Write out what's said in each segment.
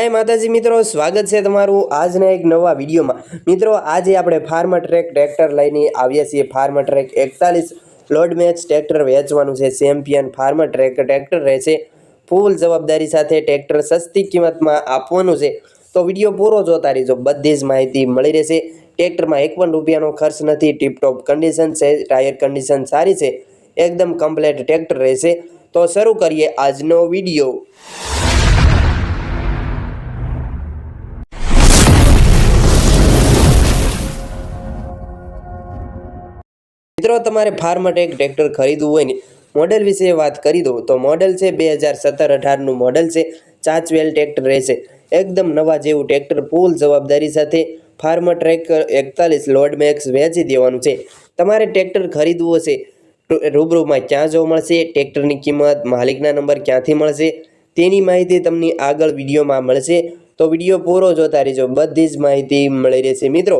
જય માતાજી મિત્રો, સ્વાગત છે તમારું આજના એક નવા વિડીયોમાં. મિત્રો, આજે આપણે ફાર્મ ટ્રેક ટ્રેક્ટર લઈને આવ્યા છીએ. ફાર્મર ટ્રેક એકતાલીસ લોડ મેચ ટ્રેક્ટર વેચવાનું છે. ચેમ્પિયન ફાર્મર ટ્રેક ટ્રેક્ટર રહેશે. ફૂલ જવાબદારી સાથે ટ્રેક્ટર સસ્તી કિંમતમાં આપવાનું છે. તો વીડિયો પૂરો જોતા રહેજો. બધી જ માહિતી મળી રહેશે. ટ્રેક્ટરમાં એક પણ રૂપિયાનો ખર્ચ નથી. ટીપટોપ કન્ડિશન છે. ટાયર કન્ડિશન સારી છે. એકદમ કમ્પ્લેટ ટ્રેક્ટર રહેશે. તો શરૂ કરીએ આજનો વીડિયો. મિત્રો, તમારે ફાર્મ ફાર્મટેક ટ્રેક્ટર ખરીદવું હોય ને મોડેલ વિશે વાત કરી દઉં, તો મોડેલ છે બે હજાર સત્તર અઢારનું મોડેલ છે, ચાચવેલ ટ્રેક્ટર રહેશે. એકદમ નવા જેવું ટ્રેક્ટર ફૂલ જવાબદારી સાથે ફાર્મ ટ્રેક એકતાલીસ લોડ મેક્સ વેચી દેવાનું છે. તમારે ટ્રેક્ટર ખરીદવું હશે રૂબરૂમાં ક્યાં જોવા મળશે, ટ્રેક્ટરની કિંમત, માલિકના નંબર ક્યાંથી મળશે, તેની માહિતી તમને આગળ વિડીયોમાં મળશે. તો વીડિયો પૂરો જોતા રહેજો, બધી જ માહિતી મળી રહેશે. મિત્રો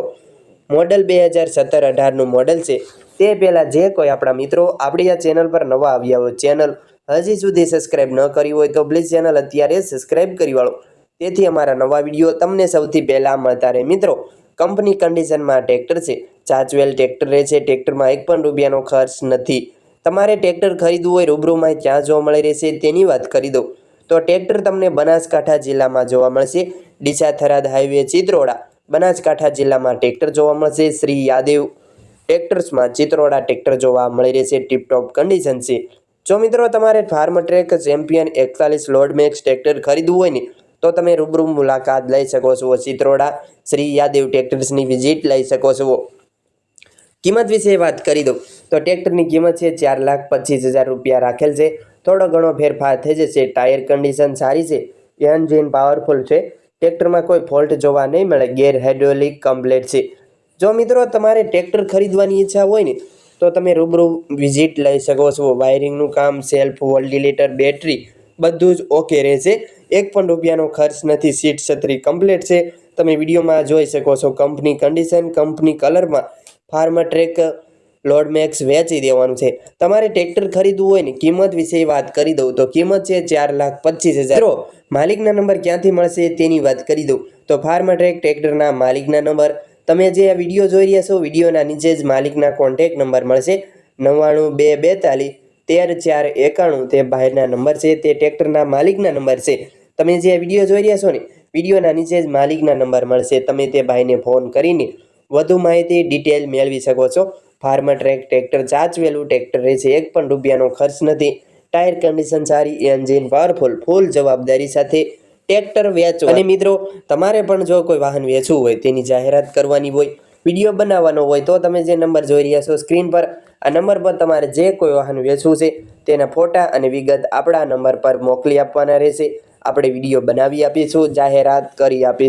મોડલ બે હજાર સત્તર અઢારનું મોડલ છે તે પહેલાં જે કોઈ આપણા મિત્રો આપણી આ ચેનલ પર નવા આવ્યા હોય ચેનલ હજી સુધી સબસ્ક્રાઈબ ન કરી હોય તો પ્લીઝ ચેનલ અત્યારે સબસ્ક્રાઈબ કરી વાળો. તેથી અમારા નવા વીડિયો તમને સૌથી પહેલાં મળતા રહે. મિત્રો કંપની કન્ડિશનમાં ટ્રેક્ટર છે. ચાચવેલ ટ્રેક્ટર રહે છે. ટ્રેક્ટરમાં એક પણ રૂપિયાનો ખર્ચ નથી. તમારે ટ્રેક્ટર ખરીદવું હોય, રૂબરૂમાં ક્યાં જોવા મળી રહેશે. તેની વાત કરી દઉં. તો ટ્રેક્ટર તમને બનાસકાંઠા જિલ્લામાં જોવા મળશે. ડીસા થરાદ હાઈવે ચિત્રોડા, બનાસકાંઠા જિલ્લામાં ટ્રેક્ટર જોવા મળશે. શ્રી યાદેવ ટ્રેક્ટર્સમાં ચિત્રોડા ટ્રેક્ટર જોવા મળી રહેશે ટીપટોપ કન્ડિશન છે. જો મિત્રો તમારે ફાર્મ ટ્રેક ચેમ્પિયન એકતાલીસ લોડ મેક્સ ટ્રેક્ટર ખરીદવું હોય ને, તો તમે રૂબરૂ મુલાકાત લઈ શકો છો. ચિત્રોડા, શ્રી યાદેવ ટ્રેક્ટર્સની વિઝિટ લઈ શકો છો. કિંમત વિશે વાત કરી દઉં. તો ટ્રેક્ટરની કિંમત છે ચાર લાખ પચીસ હજાર રૂપિયા રાખેલ છે. થોડો ઘણો ફેરફાર થઈ જશે ટાયર કન્ડિશન સારી છે એન્જિન પાવરફુલ છે. ટ્રેક્ટરમાં કોઈ ફોલ્ટ જોવા નહીં મળે, ગેર હાઇડ્રોલિક કમ્પ્લેટ છે. જો મિત્રો તમારે ટ્રેક્ટર ખરીદવાની ઈચ્છા હોય ને, તો તમે રૂબરૂ વિઝિટ લઈ શકો છો. વાયરિંગનું કામ, સેલ્ફ વોલ્ટિલેટર બેટરી બધું જ ઓકે રહેશે. એક પણ રૂપિયાનો ખર્ચ નથી, સીટ છત્રી કમ્પ્લીટ છે. તમે વિડીયોમાં જોઈ શકો છો કંપની કન્ડિશન, કંપની કલરમાં ફાર્મ ટ્રેક લોડ વેચી દેવાનું છે. તમારે ટ્રેક્ટર ખરીદવું હોય ને, કિંમત વિશે વાત કરી દઉં. તો કિંમત છે ચાર લાખ પચીસ હજાર. માલિકના નંબર ક્યાંથી મળશે તેની વાત કરી દઉં. તો ફાર્મ ટ્રેક ટ્રેક્ટરના માલિકના નંબર તમે જે આ વીડિયો જોઈ રહ્યા છો, વિડીયોના નીચે જ માલિકના કોન્ટેક નંબર મળશે. નવ્વાણું બે બેતાલીસ તેર ચાર એકાણું તે ભાઈના નંબર છે, તે ટ્રેક્ટરના માલિકના નંબર છે. તમે જે વીડિયો જોઈ રહ્યા છો ને, વિડીયોના નીચે જ માલિકના નંબર મળશે. તમે તે ભાઈને ફોન કરીને વધુ માહિતી ડિટેલ મેળવી શકો છો. ફાર્મર ટ્રેક ટ્રેક્ટર ચાચવેલું ટ્રેક્ટર રહેશે એક પણ રૂપિયાનો ખર્ચ નથી. ટાયર કન્ડિશન સારી એન્જિન પાવરફુલ ફૂલ જવાબદારી સાથે ટ્રેક્ટર વેચો અને મિત્રો, તમારે પણ જો કોઈ વાહન વેચવું હોય, તેની જાહેરાત કરવાની હોય, વીડિયો બનાવવાનો હોય, તો તમે જે નંબર જોઈ રહ્યા છો સ્ક્રીન પર, આ નંબર પર તમારે જે કોઈ વાહન વેચવું છે, તેના ફોટા અને વિગત આપણા નંબર પર મોકલી આપવાના રહેશે. આપણે વીડિયો બનાવી આપીશું, જાહેરાત કરી આપીશું.